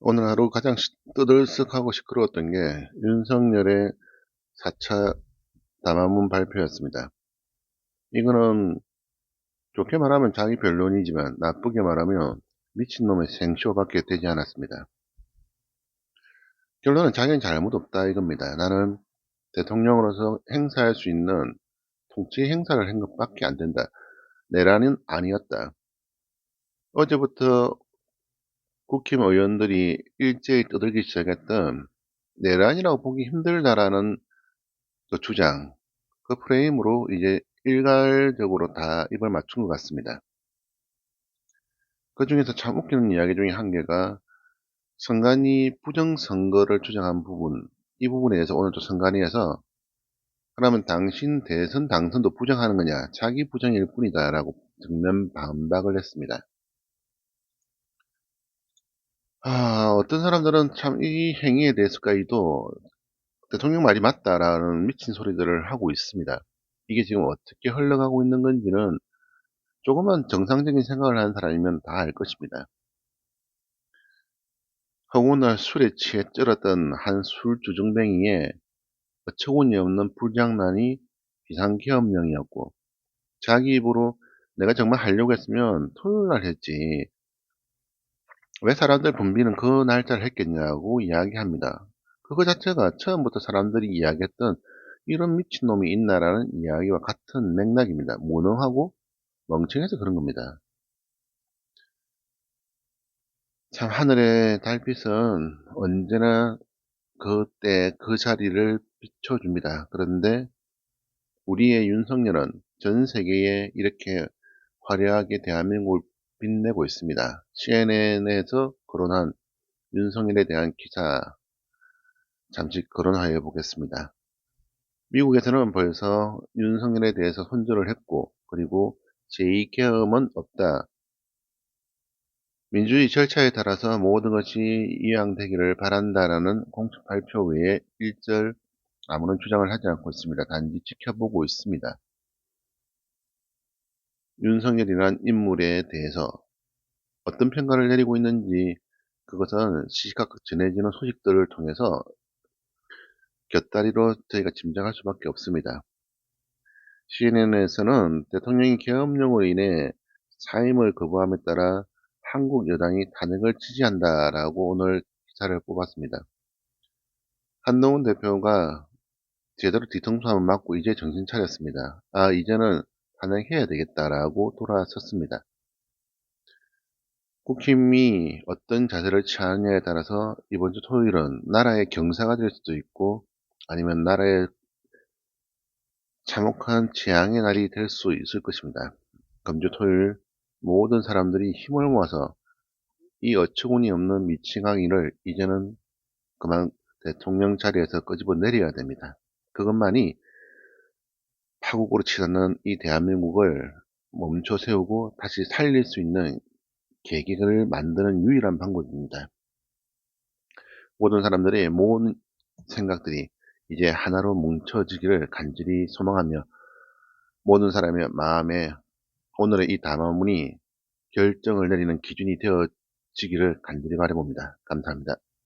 오늘 하루 가장 시- 떠들썩하고 시끄러웠던 게 윤석열의 4차 담화문 발표였습니다. 이거는 좋게 말하면 자기 변론이지만 나쁘게 말하면 미친놈의 생쇼밖에 되지 않았습니다. 결론은 자기는 잘못 없다 이겁니다. 나는 대통령으로서 행사할 수 있는 통치 행사를 한 것밖에 안 된다. 내란은 아니었다. 어제부터 국힘 의원들이 일제히 떠들기 시작했던 내란이라고 보기 힘들다라는 그 주장, 그 프레임으로 이제 일괄적으로 다 입을 맞춘 것 같습니다. 그 중에서 참 웃기는 이야기 중에 한 개가 선관위 부정선거를 주장한 부분, 이 부분에 대해서 오늘 또 선관위에서 그러면 당신 대선 당선도 부정하는 거냐, 자기 부정일 뿐이다 라고 정면 반박을 했습니다. 아, 어떤 사람들은 참 이 행위에 대해서까지도 대통령 말이 맞다라는 미친 소리들을 하고 있습니다. 이게 지금 어떻게 흘러가고 있는 건지는 조금만 정상적인 생각을 하는 사람이면 다 알 것입니다. 허구나 술에 취해 쩔었던 한 술 주정뱅이의 어처구니 없는 불장난이 비상기업령이었고 자기 입으로 내가 정말 하려고 했으면 토요일 날 했지 왜 사람들 붐비는 그 날짜를 했겠냐고 이야기합니다. 그거 자체가 처음부터 사람들이 이야기했던 이런 미친놈이 있나라는 이야기와 같은 맥락입니다. 무능하고 멍청해서 그런 겁니다. 참 하늘의 달빛은 언제나 그때 그 자리를 비춰줍니다. 그런데 우리의 윤석열은 전 세계에 이렇게 화려하게 대한민국을 빛내고 있습니다. CNN에서 거론한 윤석열에 대한 기사 잠시 거론하여 보겠습니다. 미국에서는 벌써 윤석열에 대해서 손절을 했고 그리고 제2계엄은 없다. 민주주의 절차에 따라서 모든 것이 이양되기를 바란다라는 공식 발표 외에 일절 아무런 주장을 하지 않고 있습니다. 단지 지켜보고 있습니다. 윤석열이란 인물에 대해서 어떤 평가를 내리고 있는지 그것은 시시각 전해지는 소식들을 통해서 곁다리로 저희가 짐작할 수밖에 없습니다. CNN에서는 대통령이 계엄령으로 인해 사임을 거부함에 따라 한국 여당이 탄핵을 지지한다라고 오늘 기사를 뽑았습니다. 한동훈 대표가 제대로 뒤통수 한번 맞고 이제 정신 차렸습니다. 아, 이제는 탄핵해야 되겠다라고 돌아섰습니다. 국힘이 어떤 자세를 취하느냐에 따라서 이번 주 토요일은 나라의 경사가 될 수도 있고 아니면 나라의 참혹한 재앙의 날이 될 수 있을 것입니다. 금주 토요일 모든 사람들이 힘을 모아서 이 어처구니 없는 미칭항의를 이제는 그만 대통령 자리에서 끄집어 내려야 됩니다. 그것만이 파국으로 치닫는 이 대한민국을 멈춰 세우고 다시 살릴 수 있는 계기를 만드는 유일한 방법입니다. 모든 사람들의 모든 생각들이 이제 하나로 뭉쳐지기를 간절히 소망하며 모든 사람의 마음에 오늘의 이 담화문이 결정을 내리는 기준이 되어지기를 간절히 바라봅니다. 감사합니다.